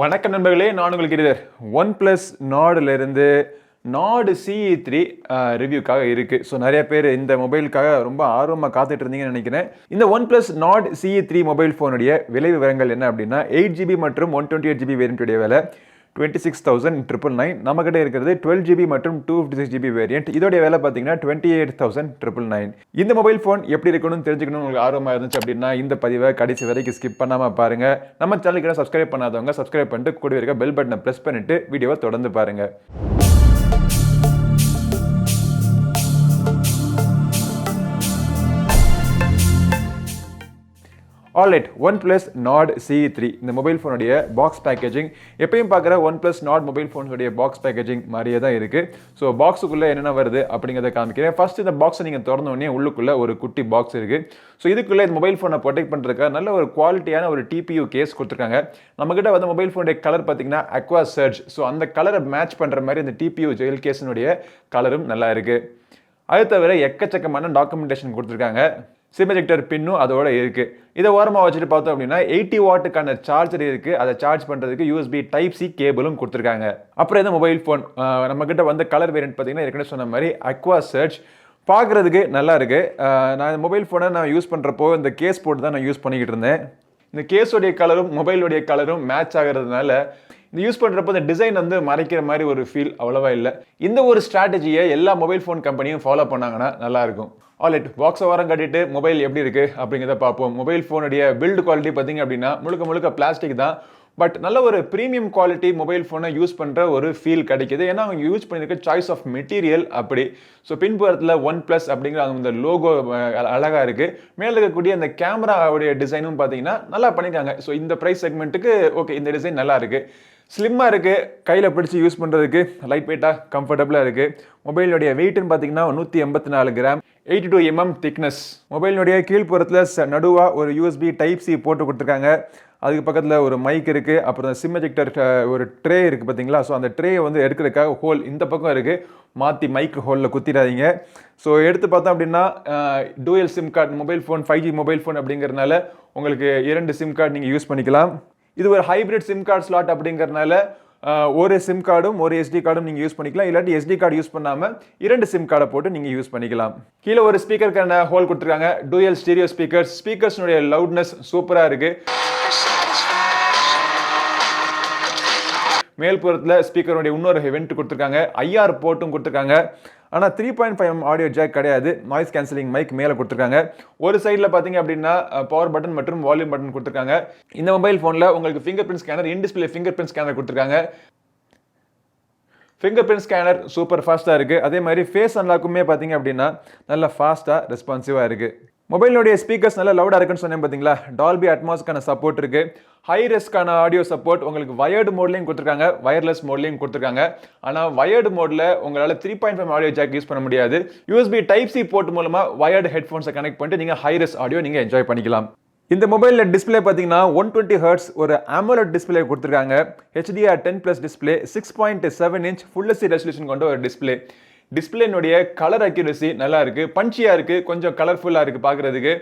வணக்கம் நண்பர்களே நான் உங்களுக்கு இருதர் ஒன் ப்ளஸ் நாடுலேருந்து நாடு சிஇ த்ரீ ரிவ்யூக்காக இருக்குது ஸோ நிறைய பேர் இந்த மொபைலுக்காக ரொம்ப ஆர்வமாக காத்துட்டு இருந்தீங்கன்னு நினைக்கிறேன். இந்த OnePlus Nord CE three mobile ஃபோனுடைய விலை விவரங்கள் என்ன அப்படின்னா எயிட் ஜிபி மற்றும் ஒன் டுவெண்ட்டி எயிட் ஜிபி வேரியண்ட்டுடைய விலை. Twenty six thousand triple nine நம்மக்கிட்ட இருக்கிறது டுவெல் ஜிபி மற்றும் two fifty six GB variant இதோடைய வேலை பார்த்தீங்கன்னா twenty eight thousand triple nine இந்த மொபைல் ஃபோன் எப்படி இருக்கணும்னு தெரிஞ்சுக்கணும் உங்களுக்கு ஆர்வமாக இருந்துச்சு அப்படின்னா இந்த பதிவை கடைசி வரைக்கும் ஸ்கிப் பண்ணாமல் பாருங்கள் நம்ம சேனலுக்கு சப்ஸ்கிரைப் பண்ணாதவங்க சப்ஸ்கிரைப் பண்ணிட்டு கூட இருக்க பெல் பட்டனை ப்ரெஸ் பண்ணிட்டு வீடியோவை தொடர்ந்து பாருங்கள் alright OnePlus Nord CE three இந்த மொபைல் ஃபோனுடைய பாக்ஸ் பேக்கேஜிங் எப்பயும் பார்க்குற ஒன் ப்ளஸ் நாட் மொபைல் ஃபோன்ஸுடைய பாக்ஸ் பேக்கேஜிங் மாதிரியே தான் இருக்குது ஸோ பாக்ஸுக்குள்ளே என்னென்ன வருது அப்படிங்கிறத காமிக்கிறேன். ஃபர்ஸ்ட் இந்த பாக்ஸை நீங்கள் திறந்தோடனே உள்ளுக்குள்ளே ஒரு குட்டி பாக்ஸ் இருக்குது ஸோ இதுக்குள்ளே இந்த மொபைல் ஃபோனை ப்ரொடெக்ட் பண்ணுறதுக்காக நல்ல ஒரு குவாலிட்டியான ஒரு டிபியூ கேஸ் கொடுத்துருக்காங்க. நம்மக்கிட்ட வந்து மொபைல் ஃபோனுடைய கலர் பார்த்தீங்கன்னா அக்வா சர்ஜ் ஸோ அந்த கலரை மேட்ச் பண்ணுற மாதிரி இந்த டிபியூ ஜெயில் கேஸினுடைய கலரும் நல்லா இருக்குது அது தவிர எக்கச்சக்கமான டாக்குமெண்டேஷன் கொடுத்துருக்காங்க. சிமெஜெக்டர் பின்னும் அதோட இருக்குது இதை ஓரமாக வச்சுட்டு பார்த்தோம் அப்படின்னா எயிட்டி வாட்டுக்கான சார்ஜர் இருக்குது அதை சார்ஜ் பண்ணுறதுக்கு யூஎஸ்பி டைப் சி கேபிளும் கொடுத்துருக்காங்க. அப்புறம் எது மொபைல் ஃபோன் நம்மக்கிட்ட வந்த வந்து கலர் வேரியன்ட் பார்த்தீங்கன்னா ஏற்கனவே சொன்ன மாதிரி அக்வா சர்ச் பார்க்குறதுக்கு நல்லா இருக்குது நான் இந்த மொபைல் ஃபோனை நான் யூஸ் பண்ணுறப்போ இந்த கேஸ் போட்டு தான் நான் யூஸ் பண்ணிக்கிட்டு இருந்தேன். இந்த கேஸோடைய கலரும் மொபைலுடைய கலரும் மேட்ச் ஆகிறதுனால இந்த யூஸ் பண்ணுறப்போ இந்த டிசைன் வந்து மறைக்கிற மாதிரி ஒரு ஃபீல் அவ்வளோவா இல்லை. இந்த ஒரு ஸ்ட்ராட்டஜியை எல்லா மொபைல் ஃபோன் கம்பெனியும் ஃபாலோ பண்ணாங்கன்னா நல்லாயிருக்கும் ஆல்ரெட் பாக்ஸை வாரம் கட்டிட்டு மொபைல் எப்படி இருக்கு அப்படிங்கிறத பார்ப்போம். மொபைல் ஃபோனுடைய பில்டு குவாலிட்டி பார்த்திங்க அப்படின்னா முழுக்க முழுக்க பிளாஸ்டிக் தான். பட் நல்ல ஒரு ப்ரீமியம் குவாலிட்டி மொபைல் ஃபோனை யூஸ் பண்ணுற ஒரு ஃபீல் கிடைக்குது. ஏன்னா அவங்க யூஸ் பண்ணியிருக்க சாய்ஸ் ஆஃப் மெட்டீரியல் அப்படி. ஸோ பின்புறத்தில் ஒன் ப்ளஸ் அப்படிங்கிற அந்த லோகோ அழகாக இருக்குது மேலே இருக்கக்கூடிய அந்த கேமராவுடைய டிசைனும் பார்த்தீங்கன்னா நல்லா பண்ணியிருக்காங்க ஸோ இந்த ப்ரைஸ் செக்மெண்ட்டுக்கு ஓகே இந்த டிசைன் நல்லா இருக்குது ஸ்லிம்மாக இருக்குது கையில் பிடிச்சி யூஸ் பண்ணுறதுக்கு லைட் வெயிட்டாக கம்ஃபர்டபுளாக இருக்குது மொபைலுடைய வெயிட்னு பார்த்தீங்கன்னா நூற்றி எண்பத்தி நாலு gram eighty two mm thickness மொபைலினுடைய கீழ்ப்புறத்தில் நடுவாக ஒரு யூஎஸ்பி டைப் சி போட்டு கொடுத்துருக்காங்க. அதுக்கு பக்கத்தில் ஒரு மைக் இருக்குது அப்புறம் சிம் எஜெக்டர் ஒரு ட்ரே இருக்குது பார்த்தீங்களா ஸோ அந்த ட்ரேயை வந்து எடுக்கிறதுக்காக ஹோல் இந்த பக்கம் இருக்குது மாற்றி மைக் ஹோலில் குத்திடாதீங்க. ஸோ எடுத்து பார்த்தோம் அப்படின்னா dual SIM card mobile phone five G mobile phone அப்படிங்கிறதுனால உங்களுக்கு இரண்டு சிம் கார்டு நீங்கள் யூஸ் பண்ணிக்கலாம். இது ஒரு ஹைபிரிட் சிம் கார்டு ஸ்லாட் அப்படிங்கறதுனால ஒரு சிம் கார்டும் ஒரு எஸ்டி கார்டும் நீங்கள் யூஸ் பண்ணிக்கலாம். இல்லாட்டி எஸ்டி கார்டு யூஸ் பண்ணாமல் இரண்டு சிம் கார்டை போட்டு நீங்கள் யூஸ் பண்ணிக்கலாம். கீழே ஒரு ஸ்பீக்கருக்கான ஹோல் கொடுத்துருக்காங்க? டூயல் ஸ்டீரியோ ஸ்பீக்கர்ஸ் ஸ்பீக்கர்ஸ்னுடைய லவுட்னஸ் சூப்பராக இருக்குது மேல்புறத்தில் ஸ்பீக்கருடைய இன்னொரு வெண்ட் கொடுத்துருக்காங்க. ஐஆர் போர்ட்டும் கொடுத்துருக்காங்க. ஆனால் three point five audio jack கிடையாது. நாய்ஸ் கேன்சலிங் மைக் மேலே கொடுத்துருக்காங்க. ஒரு சைடில் பார்த்தீங்க அப்படின்னா பவர் பட்டன் மற்றும் வால்யூம் பட்டன் கொடுத்துருக்காங்க. இந்த மொபைல் ஃபோனில் உங்களுக்கு fingerprint scanner in display fingerprint scanner கொடுத்துருக்காங்க. ஃபிங்கர் பிரிண்ட் ஸ்கேனர் சூப்பர் ஃபாஸ்ட்டாக இருக்குது அதே மாதிரி ஃபேஸ் அன்லாக்குமே பார்த்தீங்க அப்படின்னா நல்லா ஃபாஸ்ட்டாக ரெஸ்பான்சிவாக இருக்குது மொபைலுடைய ஸ்பீக்கர்ஸ் நல்லா லவுடாக இருக்குன்னு சொன்னேன் பார்த்தீங்களா டால்பி அட்மாஸ்க்கான சப்போர்ட் இருக்குது ஹை ரெஸ்க்கான ஆடியோ சப்போர்ட் உங்களுக்கு வயர்டு மோட்லையும் கொடுத்துருக்காங்க. வயர்லெஸ் மோட்லையும் கொடுத்துருக்காங்க. ஆனால் வயர்டு மோடில் உங்களால் three point five audio jack use பண்ண முடியாது. யூஎஸ்பி டைப் சி போர்ட் மூலமாக வயர்டு ஹெட்ஃபோன்ஸை கனெக்ட் பண்ணிட்டு நீங்கள் ஹை ரெஸ் ஆடியோ நீங்கள் என்ஜாய் பண்ணிக்கலாம். இந்த மொபைலில் டிஸ்பிளே பார்த்தீங்கன்னா ஒன் டுவெண்ட்டி ஹர்ட்ஸ் ஒரு AMOLED டிஸ்பிளே கொடுத்துருக்காங்க. HDR ten plus display six point seven inch ஃபுல்லசி resolution கொண்ட ஒரு டிஸ்பிளே டிஸ்பிளேனுடைய கலர் அக்யூரசி நல்லா இருக்கு. பஞ்சியாக இருக்கு. கொஞ்சம் கலர்ஃபுல்லாக இருக்கு பார்க்குறதுக்கு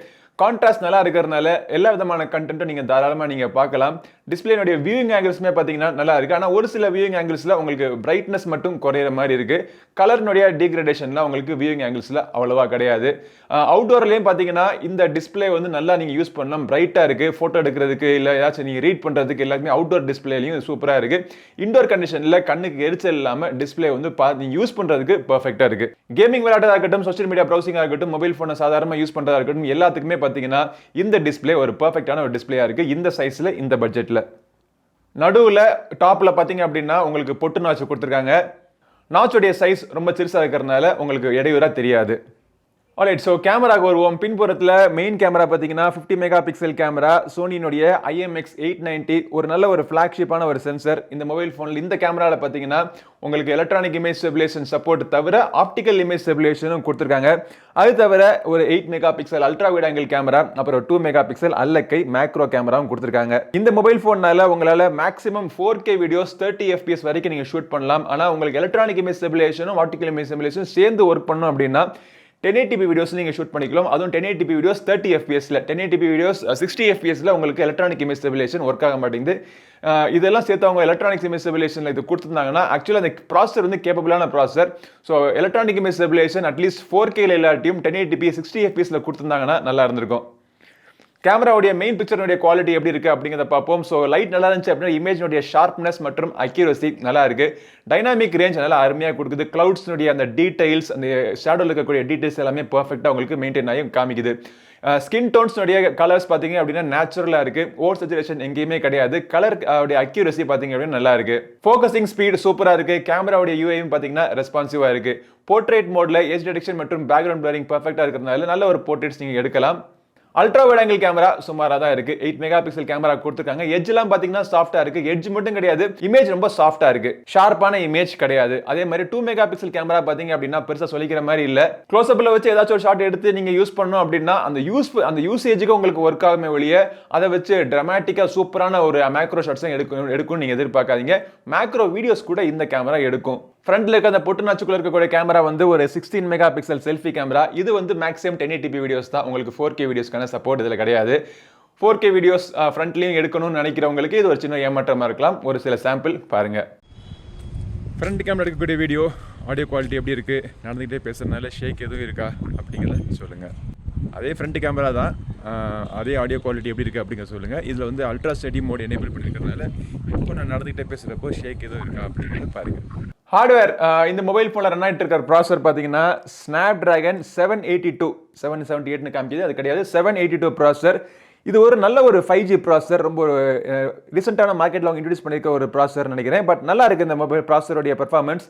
கான்ட்ராஸ்ட் நல்லா இருக்கிறதுனால எல்லா விதமான கண்டென்ட்டும் நீங்கள் தாராளமாக நீங்கள் பார்க்கலாம். டிஸ்பிளேனுடைய வியூவிங் ஆங்கிள்ஸுமே பார்த்தீங்கன்னா நல்லா இருக்குது ஆனால் ஒரு சில வியூவிங் ஆங்கிள்ஸில் உங்களுக்கு பிரைட்னஸ் மட்டும் குறையிற மாதிரி இருக்குது கலர்னுடைய டீக்ரடேஷன்லாம் உங்களுக்கு வியூவிங் ஆங்கிள்ஸில் அவ்வளோவா கிடையாது. அவுட்டோர்லேயும் பார்த்தீங்கன்னா இந்த டிஸ்பிளே வந்து நல்லா நீங்கள் யூஸ் பண்ணலாம். பிரைட்டாக இருக்குது ஃபோட்டோ எடுக்கிறதுக்கு இல்லை ஏதாச்சும் நீங்கள் ரீட் பண்ணுறதுக்கு எல்லாருமே அவுட்டோர் டிஸ்பிளேலையும் சூப்பராக இருக்குது இண்டோர் கண்டிஷனில் கண்ணுக்கு எரிச்சல் இல்லாமல் டிஸ்பிளே வந்து பா நீங்கள் யூஸ் பண்ணுறதுக்கு பர்ஃபெக்டாக இருக்குது கேமிங் விளையாட்டதாக இருக்கட்டும் சோஷியல் மீடியா ப்ரௌசிங்காக இருக்கட்டும் மொபைல் ஃபோனை சாதாரணமாக யூஸ் பண்ணுறதா இருக்கட்டும் எல்லாத்துக்குமே பார்த்தீங்கன்னா இந்த டிஸ்பிளே ஒரு பர்ஃபெக்டான ஒரு டிஸ்பிளேயாக இருக்குது இந்த சைஸில் இந்த பட்ஜெட்டில் நடுவில். டாப்பில் பார்த்தீங்க அப்படின்னா உங்களுக்கு பொட்டு நாச்சு கொடுத்துருக்காங்க. நாச்சுடைய சைஸ் ரொம்ப சிறுசாக இருக்கிறதுனால உங்களுக்கு இடையூறாக தெரியாது. ஆல்ரைட் ஸோ கேமராக்கு வருவோம். பின்புறத்தில் மெயின் கேமரா பார்த்தீங்கன்னா ஃபிஃப்டி மெகா பிக்சல் கேமரா சோனியினுடைய ஐஎம்எக்ஸ் எயிட் நைன்ட்டி ஒரு நல்ல ஒரு ஃப்ளாக்ஷிப்பான ஒரு சென்சர் இந்த மொபைல் ஃபோனில் இந்த கேமராவில் பார்த்தீங்கன்னா உங்களுக்கு எலக்ட்ரானிக் இமேஜ் ஸ்டெபிலேஷன் சப்போர்ட் தவிர ஆப்டிக்கல் இமேஜ் ஸ்டெபிலேஷனும் கொடுத்துருக்காங்க. அது தவிர ஒரு eight megapixel ultra wide angle camera அப்புறம் டூ மெகா பிக்சல் அல்லக்கை மேக்ரோ கேமராவும் கொடுத்துருக்காங்க. இந்த மொபைல் ஃபோன்னால உங்களால் maximum four K videos thirty FPS வரைக்கும் நீங்கள் ஷூட் பண்ணலாம். ஆனால் உங்களுக்கு எலக்ட்ரானிக் இமேஜ் ஸ்டெபிலேஷனும் ஆப்டிக்கல் இமேஜ் ஸ்டெபிலேஷனும் சேர்ந்து ஒர்க் பண்ணணும் அப்படின்னா டென் ஏடிபி வீடியோஸ் நீங்கள் ஷூட் பண்ணிக்கலாம். அதுவும் ten eighty p videos thirty எஃபிஎஸ்ல ten eighty p videos sixty எஃபிஎஸ்ல உங்களுக்கு எலக்ட்ரானிக் இமேஜ் ஸ்டெபிலேஷன் ஒர்க் ஆக மாட்டேங்குது. இதெல்லாம் சேர்த்து அவங்க எலக்ட்ரானிக் இமேஜ் ஸ்டெபிலேஷனில் இது கொடுத்துருந்தாங்கன்னா ஆக்சுவலாக அந்த ப்ராசர் வந்து கேப்பபிளான processor so electronic image stabilisation at least four கேல எல்லாட்டியும் டென் ஏடிபி சிக்ஸ்டி எஃபிஎஸ்ல கொடுத்துருந்தாங்கன்னா நல்லா இருந்திருக்கும். கேமராவுடைய மெயின் பிக்சருடைய குவாலிட்டி எப்படி இருக்குது அப்படிங்கிறத பார்ப்போம். ஸோ லைட் நல்லா இருந்துச்சு அப்படின்னா இமேஜினுடைய ஷார்ப்னஸ் மற்றும் அக்யூரசி நல்லா இருக்குது டைனாமிக் ரேஞ்ச் நல்லா அருமையாக கொடுக்குது. கிளவுட்ஸ்னுடைய அந்த டீடைல்ஸ் அந்த ஷேடோவில் இருக்கக்கூடிய டீடைல்ஸ் எல்லாமே பர்ஃபெக்டாக உங்களுக்கு மெயின்டைன் ஆகி காமிக்குது. ஸ்கின் டோன்ஸ்னுடைய கலர்ஸ் பார்த்தீங்க அப்படின்னா நேச்சுரலாக இருக்குது ஓவர் சச்சுரேஷன் எங்கேயுமே கிடையாது. கலர் uh, உடைய அக்யூரசி பார்த்தீங்க அப்படின்னா நல்லா இருக்குது ஃபோக்கஸிங் ஸ்பீடு சூப்பராக இருக்குது கேமராவுடைய யூஐயும் பார்த்தீங்கன்னா ரெஸ்பான்சிவாக இருக்குது போர்ட்ரேட் மோடில் ஏஜ் டிடெக்ஷன் மற்றும் பேக்ரவுண்ட் பிளரிங் பர்ஃபெக்டாக இருக்கிறதுனால நல்ல ஒரு போர்ட்ரேட்ஸ் நீங்கள் எடுக்கலாம். அல்ட்ரா வைட் ஆங்கிள் கேமரா சுமாராக தான் இருக்கு எயிட் மெகா பிக்சல் கேமரா கொடுத்துருக்காங்க எட்ஜ்லாம் பார்த்தீங்கன்னா சாஃப்டா இருக்கு. எட்ஜ் மட்டும் கிடையாது. இமேஜ் ரொம்ப சாஃப்டா இருக்கு. ஷார்ப்பான இமேஜ் கிடையாது. அதே மாதிரி டூ மெகா பிக்சல் கேமரா பார்த்தீங்க அப்படின்னா பெருசாக சொல்லிக்கிற மாதிரி இல்லை. க்ளோஸ்அப்ல வச்சு ஏதாச்சும் ஒரு ஷாட் எடுத்து நீங்கள் யூஸ் பண்ணணும் அப்படின்னா அந்த யூஸ் அந்த யூசேஜுக்கு உங்களுக்கு ஒர்க் ஆகுமே வெளியே அதை வச்சு ட்ரமாட்டிக்காக சூப்பரான ஒரு மேக்ரோ ஷாட்ஸும் எடுக்கும் எடுக்கும்னு நீங்கள் எதிர்பார்க்காதீங்க. மேக்ரோ வீடியோஸ் கூட இந்த கேமரா எடுக்கும். ஃப்ரண்ட்ல இருக்க அந்த பொட்டு நாச்சுக்குள்ள இருக்கக்கூடிய கேமரா வந்து ஒரு sixteen megapixel selfie camera இது வந்து மேக்ஸிமம் டென் எயிட்டிபி வீடியோஸ் தான். உங்களுக்கு ஃபோர் கே வீடியோஸ்க்கான சப்போர்ட் இதில் கிடையாது. ஃபோர் கே வீடியோஸ் ஃப்ரண்ட்லேயும் எடுக்கணும்னு நினைக்கிறவங்களுக்கு இது ஒரு சின்ன ஏமாற்றமாக இருக்கலாம். ஒரு சில சாம்பிள் பாருங்கள் ஃப்ரண்ட் கேமரா எடுக்கக்கூடிய வீடியோ ஆடியோ குவாலிட்டி எப்படி இருக்குது நடந்துக்கிட்டே பேசுகிறதுனால ஷேக் எதுவும் இருக்கா? அப்படிங்கிறத சொல்லுங்கள் அதே ஃப்ரண்ட் கேமரா தான். அதே ஆடியோ குவாலிட்டி எப்படி இருக்குது அப்படிங்கிற சொல்லுங்கள் இதில் வந்து அல்ட்ரா ஸ்டடி மோட் எனேபிள் பண்ணியிருக்கிறதுனால இப்போ நான் நடந்துக்கிட்டே பேசுகிறப்போ ஷேக் எதுவும் இருக்கா அப்படிங்கிறத பாருங்கள் ஹார்ட்வேர் uh, இந்த மொபைல் ஃபோனில் ரன் ஆகிட்டு இருக்கிற ப்ராசர் பார்த்தீங்கன்னா Snapdragon seven eighty two seven seventy எயிட்னு காமிக்குது. அது கிடையாது. செவன் எயிட்டி டூ ப்ராசர் இது ஒரு நல்ல ஒரு ஃபைவ் ஜி ப்ராசர் ரொம்ப uh, ஒரு ரீசெண்டான மார்க்கெட்டில் அவங்க இன்ட்ரடியூஸ் பண்ணியிருக்க ஒரு ப்ராசர் நினைக்கிறேன். பட் நல்லா இருக்குது இந்த மொபைல் ப்ராசருடைய பெர்ஃபார்மன்ஸ்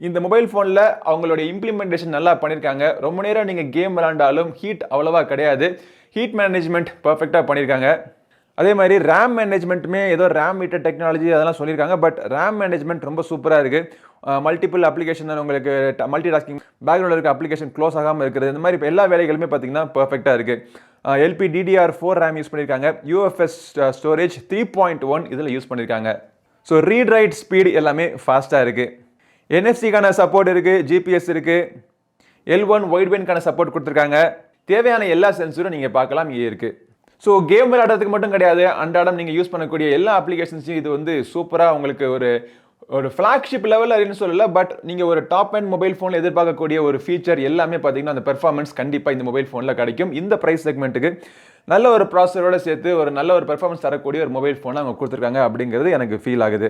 இந்த மொபைல் ஃபோனில் அவங்களுடைய இம்ப்ளிமெண்டேஷன் நல்லா பண்ணியிருக்காங்க ரொம்ப நேரம் நீங்கள் கேம் விளாண்டாலும் ஹீட் அவ்வளோவா கிடையாது. ஹீட் மேனேஜ்மெண்ட் பர்ஃபெக்டாக பண்ணியிருக்காங்க அதே மாதிரி ரேம் மேனேஜ்மெண்ட்டுமே ஏதோ ரேம் மீட்டர் டெக்னாலஜி அதெல்லாம் சொல்லியிருக்காங்க பட் ரேம் மேனேஜ்மெண்ட் ரொம்ப சூப்பராக இருக்குது மல்டிபிள் அப்ளிகேஷன் உங்களுக்கு மல்டி டாஸ்கிங் பேக்ரவுண்டில் இருக்க அப்ளிகேஷன் க்ளோஸ் ஆகாமல் இருக்கிறது. இந்த மாதிரி இப்போ எல்லா வேலைகளுமே பார்த்தீங்கன்னா பர்ஃபெக்டாக இருக்குது LP DDR four RAM use பண்ணியிருக்காங்க UFS storage three point one இதில் யூஸ் பண்ணியிருக்காங்க ஸோ ரீட் ரைட் ஸ்பீடு எல்லாமே ஃபாஸ்ட்டாக இருக்குது என்எஃப்சிக்கான சப்போர்ட் இருக்குது ஜிபிஎஸ் இருக்குது எல் ஒன் ஒயிட் பென்கான சப்போர்ட் கொடுத்துருக்காங்க. தேவையான எல்லா சென்சரும் நீங்கள் பார்க்கலாம் இங்கே இருக்குது ஸோ கேம் விளையாடுறதுக்கு மட்டும் கிடையாது. அன்றாடம் நீங்கள் யூஸ் பண்ணக்கூடிய எல்லா அப்ளிகேஷன்ஸையும் இது வந்து சூப்பராக உங்களுக்கு ஒரு ஒரு ஃப்ளாக்ஷிப் லெவலில் அப்படின்னு சொல்லல பட் நீங்கள் ஒரு டாப் அண்ட் மொபைல் ஃபோனில் எதிர்பார்க்கக்கூடிய ஒரு ஃபீச்சர் எல்லாமே பார்த்தீங்கன்னா அந்த பெர்ஃபார்மன்ஸ் கண்டிப்பாக இந்த மொபைல் ஃபோனில் கிடைக்கும். இந்த ப்ரைஸ் செக்மெண்ட்டுக்கு நல்ல ஒரு ப்ராசரோடு சேர்த்து ஒரு நல்ல ஒரு பெர்ஃபார்மன்ஸ் தரக்கூடிய ஒரு மொபைல் ஃபோனை அவங்க கொடுத்துருக்காங்க அப்படிங்கிறது எனக்கு ஃபீல் ஆகுது.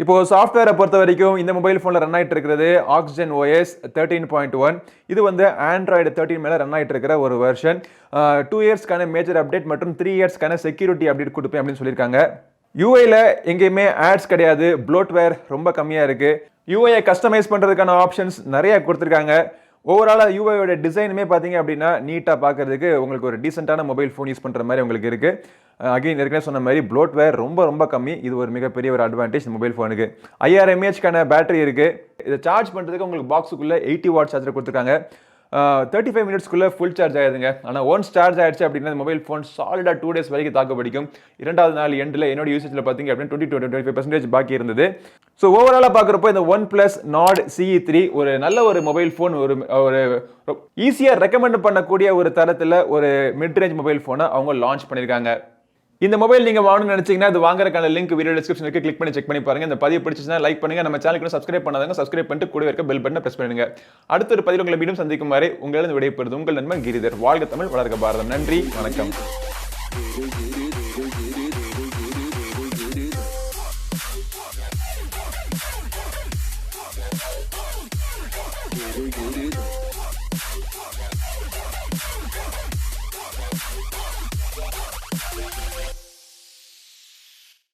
இப்போ சாஃப்ட்வேரை பொறுத்த வரைக்கும் இந்த மொபைல் ஃபோனில் ரன் ஆகிட்டு இருக்கிறது Oxygen OS thirteen point one இது வந்து ஆண்ட்ராய்டு தேர்ட்டின் மேலே ரன் ஆகிட்டு இருக்கிற ஒரு வெர்ஷன் டூ இயர்ஸ்க்கான மேஜர் அப்டேட் மற்றும் த்ரீ இயர்ஸ்க்கான செக்யூரிட்டி அப்டேட் கொடுப்பேன் அப்படின்னு சொல்லியிருக்காங்க. யூஐயில் எங்கேயுமே ஆட்ஸ் கிடையாது. ப்ளோட்வேர் ரொம்ப கம்மியாக இருக்குது யூஐயை கஸ்டமைஸ் பண்ணுறதுக்கான ஆப்ஷன்ஸ் நிறையா கொடுத்துருக்காங்க. ஓவராலாக யூஐயோட டிசைனுமே பார்த்தீங்க அப்படின்னா நீட்டாக பார்க்கறதுக்கு உங்களுக்கு ஒரு டீசெண்டான மொபைல் ஃபோன் யூஸ் பண்ணுற மாதிரி உங்களுக்கு இருக்குது அகைன் ஏற்கனவே சொன்ன மாதிரி ப்ளோட்வேர் ரொம்ப ரொம்ப கம்மி. இது ஒரு மிகப்பெரிய ஒரு அட்வான்டேஜ் மொபைல் ஃபோனுக்கு ஐஆர் எம்ஏஹெச்க்கான பேட்டரி இருக்குது இதை சார்ஜ் பண்ணுறதுக்கு உங்களுக்கு பாக்ஸுக்குள்ளே எயிட்டி வாட் சார்ஜர் கொடுத்துருக்காங்க. தேர்ட்டி ஃபைவ் மினிட்ஸ்க்குள்ளே ஃபுல் சார்ஜ் ஆயிடுதுங்க. ஆனால் ஒன்ஸ் சார்ஜ் ஆயிடுச்சு அப்படின்னா மொபைல் ஃபோன் சாலிடாக டூ டேஸ் வரைக்கும் தாக்கு பிடிக்கும். இரண்டாவது நாள் எண்டில் என்னோட யூசேஜில் பார்த்தீங்க அப்படின்னா twenty twenty twenty five percentage பாக்கி இருந்தது. ஸோ ஓவராலாக பார்க்குறப்போ இந்த OnePlus Nord CE three ஒரு நல்ல ஒரு மொபைல் ஃபோன் ஒரு ஒரு ஈஸியாக ரெக்கமெண்ட் பண்ணக்கூடிய ஒரு தரத்தில் ஒரு மிட் ரேஞ்ச் மொபைல் ஃபோனை அவங்க லான்ச் பண்ணியிருக்காங்க இந்த மொபைல் நீங்க வாங்கணும்னு நினைச்சீங்கன்னா அது வாங்குறதுக்கான லிங்க் வீடியோ டிஸ்கிரிப்ஷன் இருக்கு கிளிக் பண்ணி செக் பண்ணி பாருங்க இந்த பதிவு பிடிச்சிச்சுன்னா லைக் பண்ணுங்க நம்ம சேனலுக்கு சப்ஸ்கிரைப் பண்ணாதவங்க சப்ஸ்கிரைப் பண்ணிட்டு கூட இருக்க பெல் பட்டனை பிரஸ் பண்ணுங்க அடுத்த ஒரு பதிவு உங்களை மீண்டும் சந்திக்கும் வரை உங்களிடம் விடைபெறுது உங்கள் நண்பன் கிரிதர் வாழ்க தமிழ் வளர்க்க பாரதம் நன்றி வணக்கம்